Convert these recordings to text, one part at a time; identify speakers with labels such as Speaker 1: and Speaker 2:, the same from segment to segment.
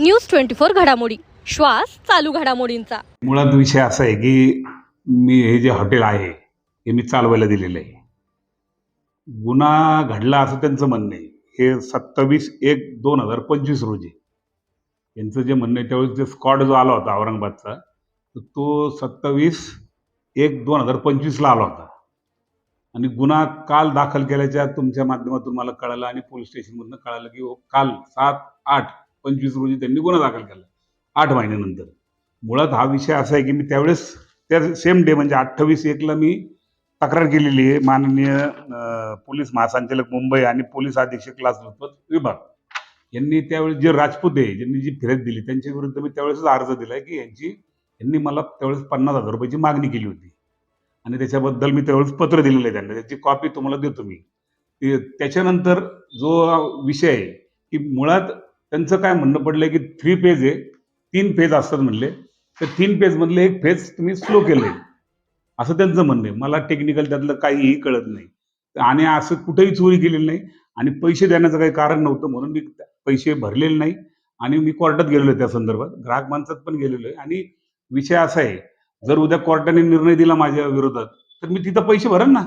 Speaker 1: News twenty four घडामोडी. श्वास चालू घडामोडींचा.
Speaker 2: मुळात विषय असा आहे की मी हे जे हॉटेल आहे हे मी चालवायला दिलेलं आहे. गुन्हा घडला असं त्यांचं म्हणणं आहे. हे सत्तावीस एक दोन हजार पंचवीस रोजी. यांचं जे म्हणणं आहे त्यावेळेस जे स्कॉड जो आला होता औरंगाबादचा तो सत्तावीस एक दोन हजार पंचवीसला आला होता. आणि गुन्हा काल दाखल केल्याच्या तुमच्या माध्यमातून मला कळालं आणि पोलीस स्टेशनमधून कळालं की हो, काल सात आठ पंचवीस रोजी त्यांनी गुन्हा दाखल केला. आठ महिन्यानंतर. मुळात हा विषय असा आहे की मी त्यावेळेस त्या सेम डे म्हणजे अठ्ठावीस एकला मी तक्रार केलेली आहे. माननीय पोलीस महासंचालक मुंबई आणि पोलीस अधीक्षक लाचलुचपत विभाग. यांनी त्यावेळेस जे राजपूत आहे ज्यांनी जी फिर्याद दिली त्यांच्या विरुद्ध मी त्यावेळेसच अर्ज दिला की यांची यांनी मला त्यावेळेस पन्नास हजार रुपयाची मागणी केली होती. आणि त्याच्याबद्दल मी त्यावेळेस पत्र दिलेलं आहे त्यांना. त्याची कॉपी तुम्हाला देतो मी. ते- त्याच्यानंतर जो विषय आहे की मुळात त्यांचं काय म्हणणं पडलं की थ्री पेज आहे. तीन पेज असतात म्हणले. तर तीन पेजमधले एक फेज तुम्ही स्लो केले असं त्यांचं म्हणणं आहे. मला टेक्निकल त्यातलं काहीही कळत नाही. आणि असं कुठेही चोरी केलेली नाही. आणि पैसे देण्याचं काही कारण नव्हतं म्हणून मी पैसे भरलेले नाही. आणि मी कोर्टात गेलेलो आहे त्या संदर्भात. ग्राहक माणसात पण गेलेलो आहे. आणि विषय असा आहे जर उद्या कोर्टाने निर्णय दिला माझ्या विरोधात तर मी तिथं पैसे भरेन ना.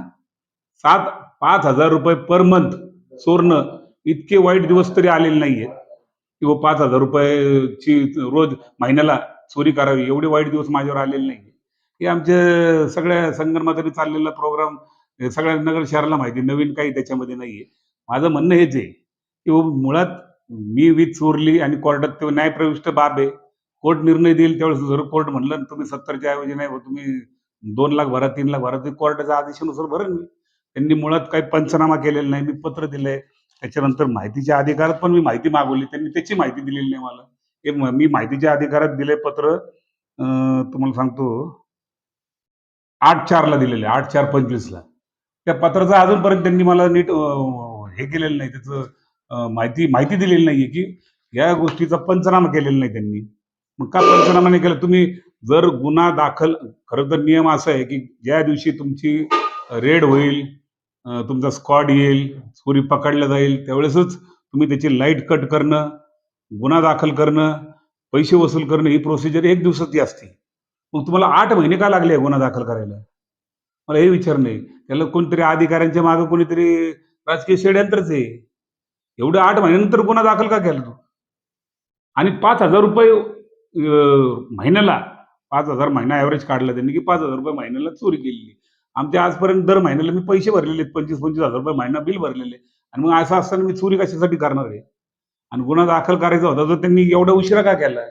Speaker 2: सात पाच हजार रुपये पर मंथ चोरणं इतके वाईट दिवस तरी आलेले नाहीये किंवा पाच हजार रुपयाची रोज महिन्याला चोरी करावी एवढे वाईट दिवस माझ्यावर आलेले नाही हे आमच्या सगळ्या संगणमातरी चाललेला प्रोग्राम सगळ्या नगर शहराला माहिती नवीन काही त्याच्यामध्ये नाहीये. माझं म्हणणं हेच आहे की मुळात मी वीज चोरली आणि कोर्टात ते न्यायप्रविष्ट बाब आहे. कोर्ट निर्णय देईल त्यावेळेस जर कोर्ट म्हणलं तुम्ही सत्तरच्या ऐवजी नाही तुम्ही दोन लाख भरा तीन लाख भरा ते कोर्टाच्या आदेशानुसार भरेन मी. त्यांनी मुळात काही पंचनामा केलेला नाही मी पत्र दिलंय. त्याच्यानंतर माहितीच्या अधिकारात पण मी माहिती मागवली. त्यांनी त्याची माहिती दिलेली नाही मला. हे मी माहितीच्या अधिकारात दिले पत्र तुम्हाला सांगतो. आठ चारला दिलेलं आहे आठ चार पंचवीसला त्या पत्राचा अजूनपर्यंत त्यांनी मला नीट हे केलेलं नाही. त्याचं माहिती माहिती दिलेली नाहीये की या गोष्टीचा पंचनामा केलेला नाही त्यांनी. मग का पंचनामा नाही केला? तुम्ही जर गुन्हा दाखल खरं तर नियम असा आहे की ज्या दिवशी तुमची रेड होईल तुमचा स्क्वॉड येईल चोरी पकडला जाईल त्यावेळेसच तुम्ही त्याची लाइट कट करणं गुन्हा दाखल करणं पैसे वसूल करणं ही प्रोसिजर एक दिवसाची असते. मग तुम्हाला आठ महिने का लागले गुन्हा दाखल करायला? मला हे विचार नाही. त्याला कोणतरी अधिकाऱ्यांच्या मागे कोणीतरी राजकीय षडयंत्रच आहे. एवढं आठ महिन्यानंतर गुन्हा दाखल का केला तू? आणि पाच हजार रुपये महिन्याला पाच हजार महिना ॲव्हरेज काढला त्यांनी की पाच हजार रुपये महिन्याला चोरी केलेली. आमच्या आजपर्यंत दर महिन्याला मी पैसे भरलेले आहेत पंचवीस पंचवीस हजार रुपये महिना बिल भरलेले आहे. आणि मग असं असताना मी चोरी कशासाठी करणार आहे? आणि गुन्हा दाखल करायचा होता तर त्यांनी एवढा उशिरा का केला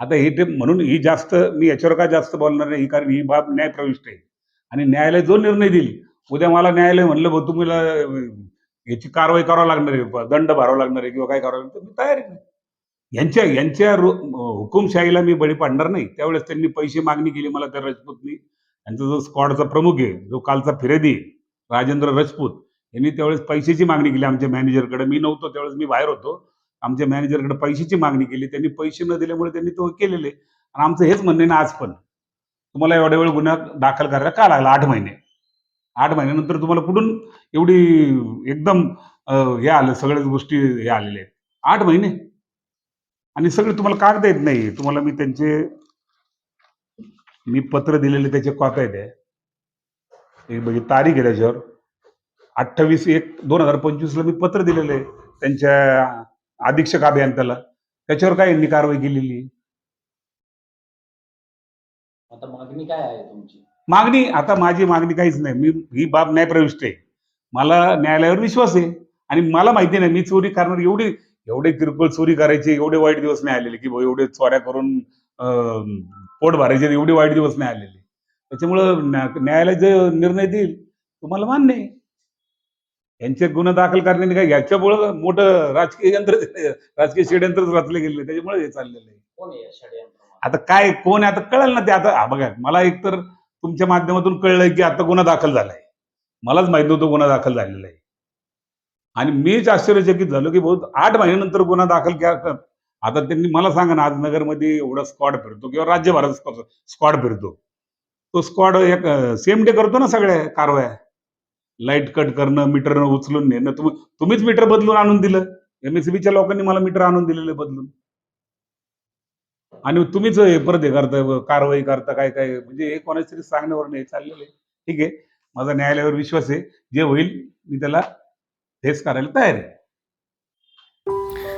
Speaker 2: आता हे ते म्हणून ही जास्त मी याच्यावर का जास्त बोलणार नाही कारण ही बाब न्यायप्रविष्ट आहे. आणि न्यायालय जो निर्णय देईल उद्या मला न्यायालय म्हणलं भाऊ तुम्हाला याची कारवाई करावं लागणार आहे दंड भरावा लागणार आहे किंवा काय करावं लागणार मी तयार आहे. यांच्या यांच्या हुकुमशाहीला मी बळी पाडणार नाही. त्यावेळेस त्यांनी पैसे मागणी केली मला त्या राजपूतनी यांचा जो स्क्वॉडचा प्रमुख आहे जो कालचा फिरेदी राजेंद्र राजपूत यांनी त्यावेळेस पैशाची मागणी केली आमच्या मॅनेजरकडे मी नव्हतो त्यावेळेस मी बाहेर होतो. आमच्या मॅनेजरकडे पैशाची मागणी केली. त्यांनी पैसे न दिल्यामुळे त्यांनी तो केलेले. आणि आमचं हेच म्हणणं आहे ना आज पण. तुम्हाला एवढ्या वेळ गुन्हा दाखल करायला का लागला? आठ महिने. आठ महिन्यानंतर तुम्हाला कुठून एवढी एकदम हे आलं सगळ्याच गोष्टी हे आलेल्या आहेत. आठ महिने. आणि सगळे तुम्हाला कागद येत नाही तुम्हाला मी त्यांचे मी पत्र दिलेले त्याचे कॉप्या आहेत. हे. बघी तारीख आहे त्याच्यावर. अठ्ठावीस एक दोन हजार पंचवीसला मी पत्र दिलेलं आहे त्यांच्या अधीक्षक अभियंत्याला. त्याच्यावर काय यांनी कारवाई केलेली?
Speaker 3: आता मागणी काय आहे तुमची?
Speaker 2: मागणी आता माझी मागणी काहीच नाही. मी ही बाब न्यायप्रविष्ट आहे. मला न्यायालयावर विश्वास आहे. आणि मला माहिती नाही मी चोरी करणार एवढी एवढे किरकोळ चोरी करायचे एवढे वाईट दिवस नाही आलेले की भाऊ एवढे चोऱ्या करून पोट भरायचे एवढे वाईट दिवस नाही आलेले. त्याच्यामुळं न्या- न्यायालय जे निर्णय देईल तुम्हाला मान्य आहे. यांचे गुन्हा दाखल करण्याने काय याच्यामुळं मोठं राजकीय यंत्र राजकीय षडयंत्रच रचले गेले त्याच्यामुळे हे चाललेलं आहे. आता काय कोण आहे? आता कळेल ना ते. आता हा बघा मला एकतर तुमच्या माध्यमातून कळलंय की आता गुन्हा दाखल झालाय. मलाच माहीत नव्हतं गुन्हा दाखल झालेला आहे. आणि मीच आश्चर्यचकित झालो की बहुत आठ महिन्यानंतर गुन्हा दाखल? आता त्यांनी मला सांगा ना आज नगरमध्ये एवढा स्क्वॉड फिरतो किंवा राज्यभरात स्क्वॉड फिरतो. तो स्क्वॉड एक सेम डे करतो ना सगळ्या कारवाया. लाइट कट करणं मीटर उचलून नेणं. तुम्ही तुम्हीच मीटर बदलून आणून दिलं. एमएससीबीच्या लोकांनी मला मीटर आणून दिलेलं बदलून. आणि तुम्हीच हे परत हे करता कारवाई करता काय काय म्हणजे हे कोणाच तरी सांगण्यावर नाही चाललेलं आहे. ठीक आहे. माझा न्यायालयावर विश्वास आहे. जे होईल मी त्याला फेस करायला तयार आहे.